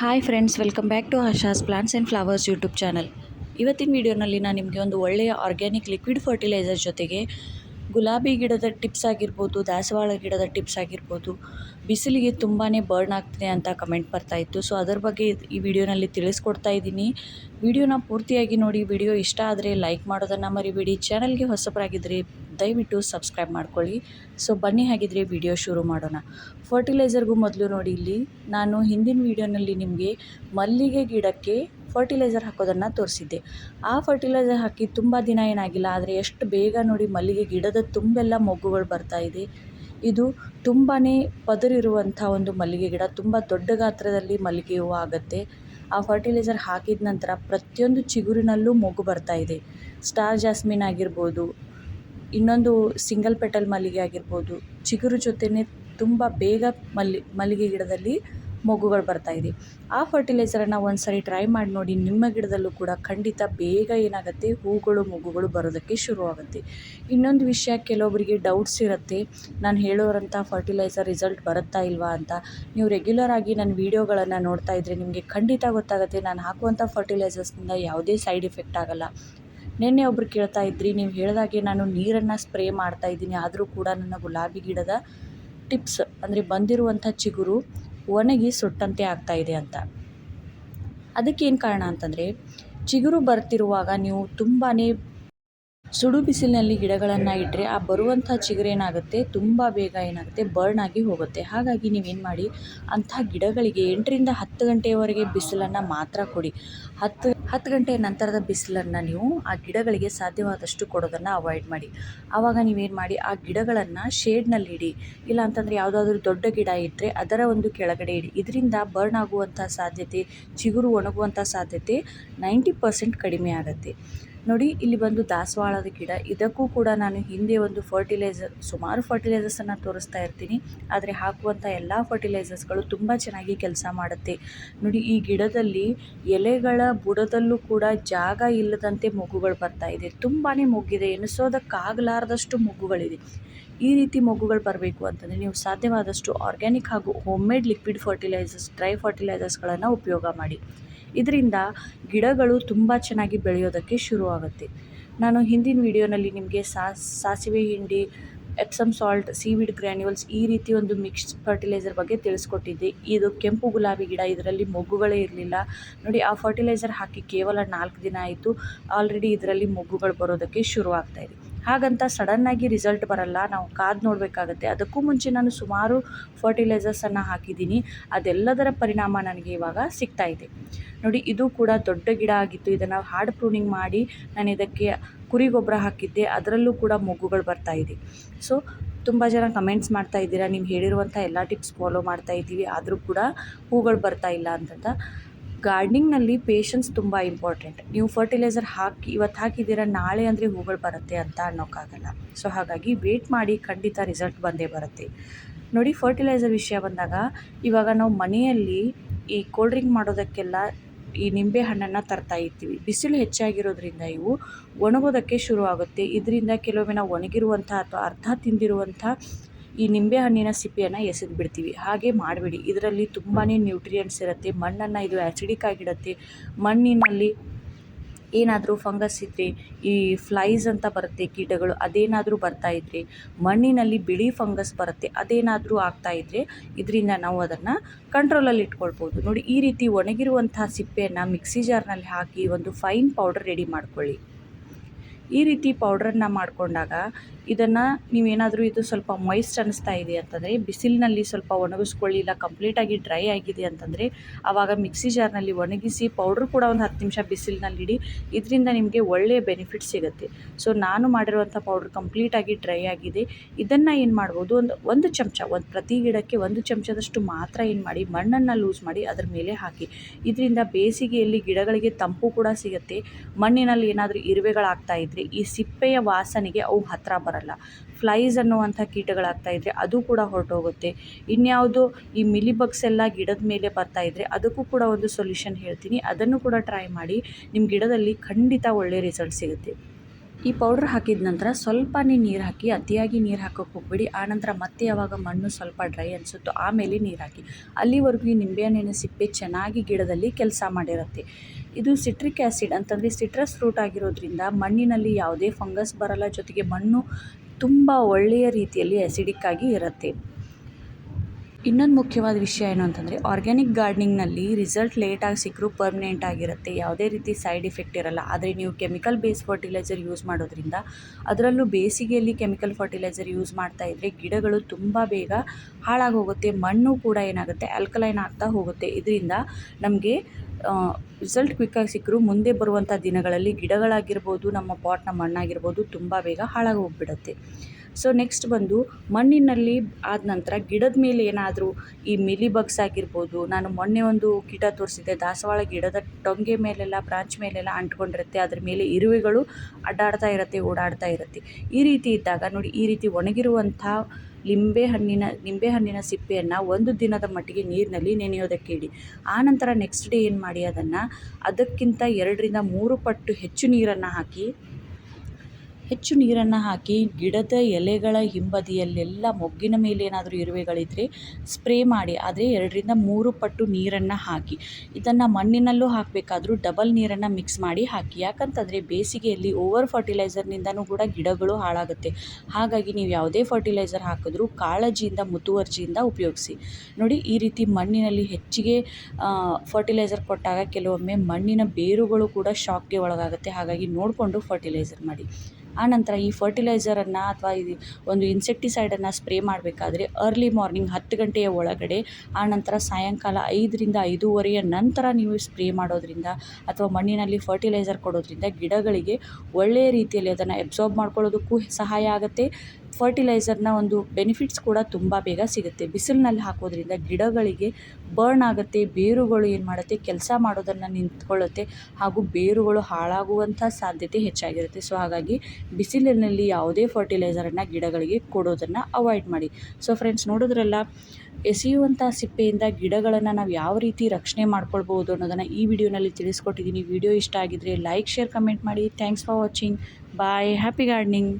Hi friends welcome back to Asha's plants and flowers YouTube channel ಇವತ್ತಿನ ವಿಡಿಯೋನಲ್ಲಿ ನಾನು ನಿಮಗೆ ಒಂದು ಒಳ್ಳೆಯ ಆರ್ಗ್ಯಾನಿಕ್ ಲಿಕ್ವಿಡ್ ಫರ್ಟಿಲೈಸರ್ ಜೊತೆಗೆ ಗುಲಾಬಿ ಗಿಡದ ಟಿಪ್ಸ್ ಆಗಿರ್ಬೋದು, ದಾಸವಾಳ ಗಿಡದ ಟಿಪ್ಸ್ ಆಗಿರ್ಬೋದು, ಬಿಸಿಲಿಗೆ ತುಂಬಾ ಬರ್ನ್ ಆಗ್ತಿದೆ ಅಂತ ಕಮೆಂಟ್ ಬರ್ತಾ ಇತ್ತು. ಸೊ ಅದರ ಬಗ್ಗೆ ಈ ವಿಡಿಯೋನಲ್ಲಿ ತಿಳಿಸ್ಕೊಡ್ತಾ ಇದ್ದೀನಿ. ವಿಡಿಯೋನ ಪೂರ್ತಿಯಾಗಿ ನೋಡಿ ವಿಡಿಯೋ ಇಷ್ಟ ಆದರೆ ಲೈಕ್ ಮಾಡೋದನ್ನು ಮರಿಬೇಡಿ. ಚಾನಲ್ಗೆ ಹೊಸಬರಾಗಿದ್ದರೆ ದಯವಿಟ್ಟು ಸಬ್ಸ್ಕ್ರೈಬ್ ಮಾಡ್ಕೊಳ್ಳಿ. ಸೊ ಬನ್ನಿ ಹಾಗಿದ್ರೆ ವಿಡಿಯೋ ಶುರು ಮಾಡೋಣ. ಫರ್ಟಿಲೈಸರ್ಗೂ ಮೊದಲು ನೋಡಿ ಇಲ್ಲಿ ನಾನು ಹಿಂದಿನ ವಿಡಿಯೋನಲ್ಲಿ ನಿಮಗೆ ಮಲ್ಲಿಗೆ ಗಿಡಕ್ಕೆ ಫರ್ಟಿಲೈಸರ್ ಹಾಕೋದನ್ನು ತೋರಿಸಿದ್ದೆ. ಆ ಫರ್ಟಿಲೈಸರ್ ಹಾಕಿ ತುಂಬ ದಿನ ಏನಾಗಿಲ್ಲ, ಆದರೆ ಎಷ್ಟು ಬೇಗ ನೋಡಿ ಮಲ್ಲಿಗೆ ಗಿಡದ ತುಂಬೆಲ್ಲ ಮೊಗ್ಗುಗಳು ಬರ್ತಾ ಇದೆ. ಇದು ತುಂಬಾ ಪದರಿರುವಂಥ ಒಂದು ಮಲ್ಲಿಗೆ ಗಿಡ, ತುಂಬ ದೊಡ್ಡ ಗಾತ್ರದಲ್ಲಿ ಮಲ್ಲಿಗೆ ಹೂವು ಆಗುತ್ತೆ. ಆ ಫರ್ಟಿಲೈಸರ್ ಹಾಕಿದ ನಂತರ ಪ್ರತಿಯೊಂದು ಚಿಗುರಿನಲ್ಲೂ ಮೊಗ್ಗು ಬರ್ತಾ ಇದೆ. ಸ್ಟಾರ್ ಜಾಸ್ಮಿನ್ ಆಗಿರ್ಬೋದು ಇನ್ನೊಂದು ಸಿಂಗಲ್ ಪೆಟಲ್ ಮಲ್ಲಿಗೆ ಆಗಿರ್ಬೋದು, ಚಿಗುರು ಜೊತೆನೇ ತುಂಬ ಬೇಗ ಮಲ್ಲಿ, ಮಲ್ಲಿಗೆ ಗಿಡದಲ್ಲಿ ಮೊಗ್ಗುಗಳು ಇದೆ. ಆ ಫರ್ಟಿಲೈಸರನ್ನು ಒಂದು ಸರಿ ಟ್ರೈ ಮಾಡಿ ನೋಡಿ, ನಿಮ್ಮ ಗಿಡದಲ್ಲೂ ಕೂಡ ಖಂಡಿತ ಬೇಗ ಏನಾಗುತ್ತೆ, ಹೂಗಳು, ಮೊಗ್ಗುಗಳು ಬರೋದಕ್ಕೆ ಶುರುವಾಗುತ್ತೆ. ಇನ್ನೊಂದು ವಿಷಯ ಕೆಲವೊಬ್ಬರಿಗೆ ಡೌಟ್ಸ್ ಇರುತ್ತೆ, ನಾನು ಹೇಳೋರಂಥ ಫರ್ಟಿಲೈಸರ್ ರಿಸಲ್ಟ್ ಬರುತ್ತಾ ಇಲ್ವಾ? ಅಂತ. ನೀವು ರೆಗ್ಯುಲರ್ ಆಗಿ ನನ್ನ ವೀಡಿಯೋಗಳನ್ನು ನೋಡ್ತಾ ಇದ್ದರೆ ನಿಮಗೆ ಖಂಡಿತ ಗೊತ್ತಾಗುತ್ತೆ, ನಾನು ಹಾಕುವಂಥ ಫರ್ಟಿಲೈಸರ್ಸ್ನಿಂದ ಯಾವುದೇ ಸೈಡ್ ಎಫೆಕ್ಟ್ ಆಗೋಲ್ಲ. ನಿನ್ನೆ ಒಬ್ರು ಕೇಳ್ತಾ ಇದ್ರಿ, ನೀವು ಹೇಳಿದಾಗೆ ನಾನು ನೀರನ್ನು ಸ್ಪ್ರೇ ಮಾಡ್ತಾ ಇದ್ದೀನಿ, ಆದರೂ ಕೂಡ ನನ್ನ ಗುಲಾಬಿ ಗಿಡದ ಟಿಪ್ಸ್, ಅಂದರೆ ಬಂದಿರುವಂಥ ಚಿಗುರು ಒಣಗಿ ಸುಟ್ಟಂತೆ ಆಗ್ತಾ ಇದೆ ಅಂತ. ಅದಕ್ಕೇನು ಕಾರಣ ಅಂತಂದರೆ, ಚಿಗುರು ಬರ್ತಿರುವಾಗ ನೀವು ತುಂಬಾ ಸುಡು ಬಿಸಿಲಿನಲ್ಲಿ ಗಿಡಗಳನ್ನು ಇಟ್ಟರೆ ಆ ಬರುವಂಥ ಚಿಗುರೇನಾಗುತ್ತೆ ತುಂಬ ಬೇಗ ಏನಾಗುತ್ತೆ? ಬರ್ನ್ ಆಗಿ ಹೋಗುತ್ತೆ. ಹಾಗಾಗಿ ನೀವೇನು ಮಾಡಿ, ಅಂಥ ಗಿಡಗಳಿಗೆ ಎಂಟರಿಂದ ಹತ್ತು ಗಂಟೆಯವರೆಗೆ ಬಿಸಿಲನ್ನು ಮಾತ್ರ ಕೊಡಿ. ಹತ್ತು ಹತ್ತು ಗಂಟೆಯ ನಂತರದ ಬಿಸಿಲನ್ನು ನೀವು ಆ ಗಿಡಗಳಿಗೆ ಸಾಧ್ಯವಾದಷ್ಟು ಕೊಡೋದನ್ನು ಅವಾಯ್ಡ್ ಮಾಡಿ. ಆವಾಗ ನೀವೇನು ಮಾಡಿ, ಆ ಗಿಡಗಳನ್ನು ಶೇಡ್ನಲ್ಲಿ ಇಡಿ. ಇಲ್ಲ ಅಂತಂದರೆ ಯಾವುದಾದ್ರೂ ದೊಡ್ಡ ಗಿಡ ಇದ್ದರೆ ಅದರ ಒಂದು ಕೆಳಗಡೆ ಇಡಿ. ಇದರಿಂದ ಬರ್ನ್ ಆಗುವಂಥ ಸಾಧ್ಯತೆ, ಚಿಗುರು ಒಣಗುವಂಥ ಸಾಧ್ಯತೆ ನೈಂಟಿ ಪರ್ಸೆಂಟ್ ಕಡಿಮೆ ಆಗುತ್ತೆ. ನೋಡಿ, ಇಲ್ಲಿ ಬಂದು ದಾಸವಾಳದ ಗಿಡ. ಇದಕ್ಕೂ ಕೂಡ ನಾನು ಹಿಂದೆ ಒಂದು ಫರ್ಟಿಲೈಸರ್ ಸುಮಾರು ಫರ್ಟಿಲೈಸರ್ಸನ್ನು ತೋರಿಸ್ತಾ ಇರ್ತೀನಿ. ಆದರೆ ಹಾಕುವಂಥ ಎಲ್ಲ ಫರ್ಟಿಲೈಸರ್ಸ್ಗಳು ತುಂಬ ಚೆನ್ನಾಗಿ ಕೆಲಸ ಮಾಡುತ್ತೆ. ನೋಡಿ, ಈ ಗಿಡದಲ್ಲಿ ಎಲೆಗಳ ಬುಡದಲ್ಲೂ ಕೂಡ ಜಾಗ ಇಲ್ಲದಂತೆ ಮೊಗ್ಗುಗಳು ಬರ್ತಾ ಇದೆ. ತುಂಬಾ ಮೊಗ್ಗಿದೆ. ಎನಿಸೋದಕ್ಕಾಗಲಾರದಷ್ಟು ಮೊಗ್ಗುಗಳಿದೆ. ಈ ರೀತಿ ಮೊಗ್ಗುಗಳು ಬರಬೇಕು ಅಂತಂದರೆ ನೀವು ಸಾಧ್ಯವಾದಷ್ಟು ಆರ್ಗ್ಯಾನಿಕ್ ಹಾಗೂ home made liquid fertilizers dry ಫರ್ಟಿಲೈಸರ್ಸ್ಗಳನ್ನು ಉಪಯೋಗ ಮಾಡಿ. ಇದರಿಂದ ಗಿಡಗಳು ತುಂಬ ಚೆನ್ನಾಗಿ ಬೆಳೆಯೋದಕ್ಕೆ ಶುರುವಾಗುತ್ತೆ. ನಾನು ಹಿಂದಿನ ವಿಡಿಯೋನಲ್ಲಿ ನಿಮಗೆ ಸಾಸಿವೆ ಹಿಂಡಿ ಎಪ್ಸಮ್ ಸಾಲ್ಟ್ ಸೀವಿಡ್ ಗ್ರ್ಯಾನ್ಯೂಲ್ಸ್ ಈ ರೀತಿ ಒಂದು ಮಿಕ್ಸ್ ಫರ್ಟಿಲೈಸರ್ ಬಗ್ಗೆ ತಿಳಿಸ್ಕೊಟ್ಟಿದ್ದೆ. ಇದು ಕೆಂಪು ಗುಲಾಬಿ ಗಿಡ, ಇದರಲ್ಲಿ ಮೊಗ್ಗುಗಳೇ ಇರಲಿಲ್ಲ. ನೋಡಿ, ಆ ಫರ್ಟಿಲೈಸರ್ ಹಾಕಿ ಕೇವಲ ನಾಲ್ಕು ದಿನ ಆಯಿತು. ಆಲ್ರೆಡಿ ಇದರಲ್ಲಿ ಮೊಗ್ಗುಗಳು ಬರೋದಕ್ಕೆ ಶುರುವಾಗ್ತಾ ಇದೆ. ಹಾಗಂತ ಸಡನ್ನಾಗಿ ರಿಸಲ್ಟ್ ಬರಲ್ಲ. ನಾವು ಕಾದು ನೋಡಬೇಕಾಗತ್ತೆ. ಅದಕ್ಕೂ ಮುಂಚೆ ನಾನು ಸುಮಾರು ಫರ್ಟಿಲೈಸರ್ಸನ್ನು ಹಾಕಿದ್ದೀನಿ. ಅದೆಲ್ಲದರ ಪರಿಣಾಮ ನನಗೆ ಇವಾಗ ಸಿಗ್ತಾ ಇದೆ. ನೋಡಿ, ಇದು ಕೂಡ ದೊಡ್ಡ ಗಿಡ ಆಗಿತ್ತು. ಇದನ್ನು ಹಾರ್ಡ್ ಪ್ರೂನಿಂಗ್ ಮಾಡಿ ನಾನು ಇದಕ್ಕೆ ಕುರಿ ಗೊಬ್ಬರ ಹಾಕಿದ್ದೆ. ಅದರಲ್ಲೂ ಕೂಡ ಮೊಗ್ಗುಗಳು ಬರ್ತಾ ಇದೆ. ಸೊ ತುಂಬ ಜನ ಕಮೆಂಟ್ಸ್ ಮಾಡ್ತಾ ಇದ್ದೀರಾ. ನೀವು ಹೇಳಿರುವಂಥ ಎಲ್ಲ ಟಿಪ್ಸ್ ಫಾಲೋ ಮಾಡ್ತಾ ಇದ್ದೀವಿ. ಆದರೂ ಕೂಡ ಹೂಗಳು ಬರ್ತಾ ಇಲ್ಲ ಅಂತಂತ. ಗಾರ್ಡ್ನಿಂಗ್ನಲ್ಲಿ ಪೇಷನ್ಸ್ ತುಂಬ ಇಂಪಾರ್ಟೆಂಟ್ ನೀವು ಫರ್ಟಿಲೈಸರ್ ಹಾಕಿ ಇವತ್ತು ಹಾಕಿದ್ದೀರ, ನಾಳೆ ಅಂದರೆ ಹೂಗಳು ಬರುತ್ತೆ ಅಂತ ಅನ್ನೋಕ್ಕಾಗಲ್ಲ. ಸೊ ಹಾಗಾಗಿ ವೇಟ್ ಮಾಡಿ ಖಂಡಿತ ರಿಸಲ್ಟ್ ಬಂದೇ ಬರುತ್ತೆ. ನೋಡಿ ಫರ್ಟಿಲೈಸರ್ ವಿಷಯ ಬಂದಾಗ, ಇವಾಗ ನಾವು ಮನೆಯಲ್ಲಿ ಈ ಕೋಲ್ಡ್ ಡ್ರಿಂಕ್ ಮಾಡೋದಕ್ಕೆಲ್ಲ ಈ ನಿಂಬೆ ಹಣ್ಣನ್ನು ತರ್ತಾ ಇರ್ತೀವಿ. ಬಿಸಿಲು ಹೆಚ್ಚಾಗಿರೋದ್ರಿಂದ ಇವು ಒಣಗೋದಕ್ಕೆ ಶುರುವಾಗುತ್ತೆ. ಇದರಿಂದ ಕೆಲವೊಮ್ಮೆ ನಾವು ಒಣಗಿರುವಂಥ ಅಥವಾ ಅರ್ಧ ತಿಂದಿರುವಂಥ ಈ ನಿಂಬೆ ಹಣ್ಣಿನ ಸಿಪ್ಪೆಯನ್ನು ಎಸೆದು ಬಿಡ್ತೀವಿ. ಹಾಗೆ ಮಾಡಬೇಡಿ. ಇದರಲ್ಲಿ ತುಂಬಾ ನ್ಯೂಟ್ರಿಯೆಂಟ್ಸ್ ಇರುತ್ತೆ. ಮಣ್ಣನ್ನು ಇದು ಆ್ಯಸಿಡಿಕ್ ಆಗಿಡುತ್ತೆ. ಮಣ್ಣಿನಲ್ಲಿ ಏನಾದರೂ ಫಂಗಸ್ ಇದ್ದರೆ ಈ ಫ್ಲೈಸ್ ಅಂತ ಬರುತ್ತೆ ಕೀಟಗಳು, ಅದೇನಾದರೂ ಬರ್ತಾ ಇದ್ದರೆ ಮಣ್ಣಿನಲ್ಲಿ ಬಿಳಿ ಫಂಗಸ್ ಬರುತ್ತೆ, ಅದೇನಾದರೂ ಆಗ್ತಾ ಇದ್ದರೆ ಇದರಿಂದ ನಾವು ಅದನ್ನು ಕಂಟ್ರೋಲಲ್ಲಿ ಇಟ್ಕೊಳ್ಬೋದು. ನೋಡಿ, ಈ ರೀತಿ ಒಣಗಿರುವಂಥ ಸಿಪ್ಪೆಯನ್ನು ಮಿಕ್ಸಿ ಜಾರ್ನಲ್ಲಿ ಹಾಕಿ ಒಂದು ಫೈನ್ ಪೌಡರ್ ರೆಡಿ ಮಾಡ್ಕೊಳ್ಳಿ. ಈ ರೀತಿ ಪೌಡ್ರನ್ನು ಮಾಡಿಕೊಂಡಾಗ ಇದನ್ನು ನೀವೇನಾದರೂ ಇದು ಸ್ವಲ್ಪ ಮೊಯ್ಸ್ಟ್ ಅನ್ನಿಸ್ತಾ ಇದೆ ಅಂತಂದರೆ, ಬಿಸಿಲಿನಲ್ಲಿ ಸ್ವಲ್ಪ ಒಣಗಿಸ್ಕೊಳ್ಳಿ ಇಲ್ಲ ಕಂಪ್ಲೀಟಾಗಿ ಡ್ರೈ ಆಗಿದೆ ಅಂತಂದರೆ ಆವಾಗ ಮಿಕ್ಸಿ ಜಾರ್ನಲ್ಲಿ ಒಣಗಿಸಿ ಪೌಡ್ರ್ ಕೂಡ ಒಂದು ಹತ್ತು ನಿಮಿಷ ಬಿಸಿಲಿನಲ್ಲಿ ಇಡಿ, ಇದರಿಂದ ನಿಮಗೆ ಒಳ್ಳೆಯ ಬೆನಿಫಿಟ್ ಸಿಗುತ್ತೆ. ಸೊ ನಾನು ಮಾಡಿರುವಂಥ ಪೌಡ್ರ್ ಕಂಪ್ಲೀಟಾಗಿ ಡ್ರೈ ಆಗಿದೆ. ಇದನ್ನು ಏನು ಮಾಡ್ಬೋದು, ಒಂದು ಒಂದು ಚಮಚ, ಒಂದು ಪ್ರತಿ ಗಿಡಕ್ಕೆ ಒಂದು ಚಮಚದಷ್ಟು ಮಾತ್ರ ಏನು ಮಾಡಿ, ಮಣ್ಣನ್ನು ಲೂಸ್ ಮಾಡಿ ಅದರ ಮೇಲೆ ಹಾಕಿ. ಇದರಿಂದ ಬೇಸಿಗೆಯಲ್ಲಿ ಗಿಡಗಳಿಗೆ ತಂಪು ಕೂಡ ಸಿಗುತ್ತೆ. ಮಣ್ಣಿನಲ್ಲಿ ಏನಾದರೂ ಇರುವೆಗಳಾಗ್ತಾ ಇದ್ದರೆ ಈ ಸಿಪ್ಪೆಯ ವಾಸನೆಗೆ ಅವು ಹತ್ತಿರ ಬರಲ್ಲ. ಫ್ಲೈಸ್ ಅನ್ನುವಂಥ ಕೀಟಗಳಾಗ್ತಾ ಇದ್ದರೆ ಅದು ಕೂಡ ಹೊರಟೋಗುತ್ತೆ. ಇನ್ಯಾವುದು ಈ ಮಿಲಿ ಬಗ್ಸ್ ಎಲ್ಲ ಗಿಡದ ಮೇಲೆ ಬರ್ತಾ ಇದ್ದರೆ ಅದಕ್ಕೂ ಕೂಡ ಒಂದು ಸೊಲ್ಯೂಷನ್ ಹೇಳ್ತೀನಿ. ಅದನ್ನು ಕೂಡ ಟ್ರೈ ಮಾಡಿ ನಿಮ್ಮ ಗಿಡದಲ್ಲಿ ಖಂಡಿತ ಒಳ್ಳೆಯ ರಿಸಲ್ಟ್ ಸಿಗುತ್ತೆ. ಈ ಪೌಡ್ರ್ ಹಾಕಿದ ನಂತರ ಸ್ವಲ್ಪನೇ ನೀರು ಹಾಕಿ, ಅತಿಯಾಗಿ ನೀರು ಹಾಕೋಕ್ಕೆ ಹೋಗ್ಬೇಡಿ. ಆನಂತರ ಮತ್ತೆ ಯಾವಾಗ ಮಣ್ಣು ಸ್ವಲ್ಪ ಡ್ರೈ ಅನಿಸುತ್ತೋ ಆಮೇಲೆ ನೀರು ಹಾಕಿ. ಅಲ್ಲಿವರೆಗೂ ಈ ನಿಂಬೆಹಣ್ಣಿನ ಸಿಪ್ಪೆ ಚೆನ್ನಾಗಿ ಗಿಡದಲ್ಲಿ ಕೆಲಸ ಮಾಡಿರುತ್ತೆ. ಇದು ಸಿಟ್ರಿಕ್ ಆ್ಯಸಿಡ್ ಅಂತಂದರೆ ಸಿಟ್ರಸ್ ಫ್ರೂಟ್ ಆಗಿರೋದ್ರಿಂದ ಮಣ್ಣಿನಲ್ಲಿ ಯಾವುದೇ ಫಂಗಸ್ ಬರಲ್ಲ. ಜೊತೆಗೆ ಮಣ್ಣು ತುಂಬ ಒಳ್ಳೆಯ ರೀತಿಯಲ್ಲಿ ಆ್ಯಸಿಡಿಕ್ ಆಗಿ ಇರುತ್ತೆ. ಇನ್ನೊಂದು ಮುಖ್ಯವಾದ ವಿಷಯ ಏನು ಅಂತಂದರೆ ಆರ್ಗ್ಯಾನಿಕ್ ಗಾರ್ಡ್ನಿಂಗ್ನಲ್ಲಿ ರಿಸಲ್ಟ್ ಲೇಟಾಗಿ ಸಿಕ್ಕರೂ ಪರ್ಮನೆಂಟ್ ಆಗಿರುತ್ತೆ, ಯಾವುದೇ ರೀತಿ ಸೈಡ್ ಇಫೆಕ್ಟ್ ಇರಲ್ಲ. ಆದರೆ ನೀವು ಕೆಮಿಕಲ್ ಬೇಸ್ ಫರ್ಟಿಲೈಸರ್ ಯೂಸ್ ಮಾಡೋದ್ರಿಂದ ಅದರಲ್ಲೂ ಬೇಸಿಗೆಯಲ್ಲಿ ಕೆಮಿಕಲ್ ಫರ್ಟಿಲೈಸರ್ ಯೂಸ್ ಮಾಡ್ತಾ ಇದ್ದರೆ ಗಿಡಗಳು ತುಂಬ ಬೇಗ ಹಾಳಾಗೋಗುತ್ತೆ, ಮಣ್ಣು ಕೂಡ ಏನಾಗುತ್ತೆ ಆಲ್ಕಲೈನ್ ಆಗ್ತಾ ಹೋಗುತ್ತೆ. ಇದರಿಂದ ನಮಗೆ ರಿಸಲ್ಟ್ ಕ್ವಿಕ್ಕಾಗಿ ಸಿಕ್ಕರೂ ಮುಂದೆ ಬರುವಂಥ ದಿನಗಳಲ್ಲಿ ಗಿಡಗಳಾಗಿರ್ಬೋದು, ನಮ್ಮ ಪಾಟ್ನ ಮಣ್ಣಾಗಿರ್ಬೋದು, ತುಂಬ ಬೇಗ ಹಾಳಾಗಿ ಹೋಗ್ಬಿಡುತ್ತೆ. ಸೊ ನೆಕ್ಸ್ಟ್ ಬಂದು ಮಣ್ಣಿನಲ್ಲಿ ಆದ ನಂತರ ಗಿಡದ ಮೇಲೆ ಏನಾದರೂ ಈ ಮಿಲಿ ಬಗ್ಸ್ ಆಗಿರ್ಬೋದು, ನಾನು ಮೊನ್ನೆ ಒಂದು ಗಿಡ ತೋರಿಸಿದ್ದೆ, ದಾಸವಾಳ ಗಿಡದ ಟೊಂಗೆ ಮೇಲೆಲ್ಲ, ಬ್ರಾಂಚ್ ಮೇಲೆಲ್ಲ ಅಂಟ್ಕೊಂಡಿರುತ್ತೆ, ಅದ್ರ ಮೇಲೆ ಇರುವೆಗಳು ಅಡ್ಡಾಡ್ತಾ ಇರುತ್ತೆ, ಓಡಾಡ್ತಾ ಇರುತ್ತೆ. ಈ ರೀತಿ ಇದ್ದಾಗ ನೋಡಿ, ಈ ರೀತಿ ಒಣಗಿರುವಂಥ ಲಿಂಬೆ ಹಣ್ಣಿನ ನಿಂಬೆ ಹಣ್ಣಿನ ಸಿಪ್ಪೆಯನ್ನು ಒಂದು ದಿನದ ಮಟ್ಟಿಗೆ ನೀರಿನಲ್ಲಿ ನೆನೆಯೋದಕ್ಕೆ ಇಡಿ ಆನಂತರ ನೆಕ್ಸ್ಟ್ ಡೇ ಏನು ಮಾಡಿ ಅದನ್ನು, ಅದಕ್ಕಿಂತ ಎರಡರಿಂದ ಮೂರು ಪಟ್ಟು ಹೆಚ್ಚು ನೀರನ್ನು ಹಾಕಿ ಹೆಚ್ಚು ನೀರನ್ನು ಹಾಕಿ ಗಿಡದ ಎಲೆಗಳ ಹಿಂಬದಿಯಲ್ಲೆಲ್ಲ ಮೊಗ್ಗಿನ ಮೇಲೆ ಏನಾದರೂ ಇರುವೆಗಳಿದ್ದರೆ ಸ್ಪ್ರೇ ಮಾಡಿ, ಆದರೆ ಎರಡರಿಂದ ಮೂರು ಪಟ್ಟು ನೀರನ್ನು ಹಾಕಿ. ಇದನ್ನು ಮಣ್ಣಿನಲ್ಲೂ ಹಾಕಬೇಕಾದ್ರೂ ಡಬಲ್ ನೀರನ್ನು ಮಿಕ್ಸ್ ಮಾಡಿ ಹಾಕಿ. ಯಾಕಂತಂದರೆ ಬೇಸಿಗೆಯಲ್ಲಿ ಓವರ್ ಫರ್ಟಿಲೈಸರ್ನಿಂದನೂ ಕೂಡ ಗಿಡಗಳು ಹಾಳಾಗುತ್ತೆ. ಹಾಗಾಗಿ ನೀವು ಯಾವುದೇ ಫರ್ಟಿಲೈಸರ್ ಹಾಕಿದ್ರೂ ಕಾಳಜಿಯಿಂದ, ಮುತುವರ್ಜಿಯಿಂದ ಉಪಯೋಗಿಸಿ. ನೋಡಿ, ಈ ರೀತಿ ಮಣ್ಣಿನಲ್ಲಿ ಹೆಚ್ಚಿಗೆ ಫರ್ಟಿಲೈಸರ್ ಕೊಟ್ಟಾಗ ಕೆಲವೊಮ್ಮೆ ಮಣ್ಣಿನ ಬೇರುಗಳು ಕೂಡ ಶಾಕ್ಗೆ ಒಳಗಾಗುತ್ತೆ. ಹಾಗಾಗಿ ನೋಡಿಕೊಂಡು ಫರ್ಟಿಲೈಸರ್ ಮಾಡಿ. ಆನಂತರ ಈ ಫರ್ಟಿಲೈಸರನ್ನು ಅಥವಾ ಈ ಒಂದು ಇನ್ಸೆಕ್ಟಿಸೈಡನ್ನು ಸ್ಪ್ರೇ ಮಾಡಬೇಕಾದ್ರೆ ಅರ್ಲಿ ಮಾರ್ನಿಂಗ್ ಹತ್ತು ಗಂಟೆಯ ಒಳಗಡೆ ಆನಂತರ ಸಾಯಂಕಾಲ ಐದರಿಂದ ಐದೂವರೆಯ ನಂತರ ನೀವು ಸ್ಪ್ರೇ ಮಾಡೋದ್ರಿಂದ ಅಥವಾ ಮಣ್ಣಿನಲ್ಲಿ ಫರ್ಟಿಲೈಸರ್ ಕೊಡೋದ್ರಿಂದ ಗಿಡಗಳಿಗೆ ಒಳ್ಳೆಯ ರೀತಿಯಲ್ಲಿ ಅದನ್ನು ಎಬ್ಸಾರ್ಬ್ ಮಾಡ್ಕೊಳ್ಳೋದಕ್ಕೂ ಸಹಾಯ ಆಗುತ್ತೆ. ಫರ್ಟಿಲೈಸರ್ನ ಒಂದು ಬೆನಿಫಿಟ್ಸ್ ಕೂಡ ತುಂಬ ಬೇಗ ಸಿಗುತ್ತೆ. ಬಿಸಿಲಿನಲ್ಲಿ ಹಾಕೋದ್ರಿಂದ ಗಿಡಗಳಿಗೆ ಬರ್ನ್ ಆಗುತ್ತೆ, ಬೇರುಗಳು ಏನು ಮಾಡುತ್ತೆ, ಕೆಲಸ ಮಾಡೋದನ್ನು ನಿಂತ್ಕೊಳ್ಳುತ್ತೆ ಹಾಗೂ ಬೇರುಗಳು ಹಾಳಾಗುವಂಥ ಸಾಧ್ಯತೆ ಹೆಚ್ಚಾಗಿರುತ್ತೆ. ಸೊ ಹಾಗಾಗಿ ಬಿಸಿಲಿನಲ್ಲಿ ಯಾವುದೇ ಫರ್ಟಿಲೈಸರನ್ನು ಗಿಡಗಳಿಗೆ ಕೊಡೋದನ್ನು ಅವಾಯ್ಡ್ ಮಾಡಿ. ಸೊ ಫ್ರೆಂಡ್ಸ್ ನೋಡಿದ್ರಲ್ಲ, ಎಸೆಯುವಂಥ ಸಿಪ್ಪೆಯಿಂದ ಗಿಡಗಳನ್ನು ನಾವು ಯಾವ ರೀತಿ ರಕ್ಷಣೆ ಮಾಡ್ಕೊಳ್ಬೋದು ಅನ್ನೋದನ್ನು ಈ ವಿಡಿಯೋನಲ್ಲಿ ತಿಳಿಸ್ಕೊಟ್ಟಿದ್ದೀನಿ ವಿಡಿಯೋ ಇಷ್ಟ ಆಗಿದ್ದರೆ ಲೈಕ್ ಶೇರ್ ಕಮೆಂಟ್ ಮಾಡಿ. Thanks for watching bye happy gardening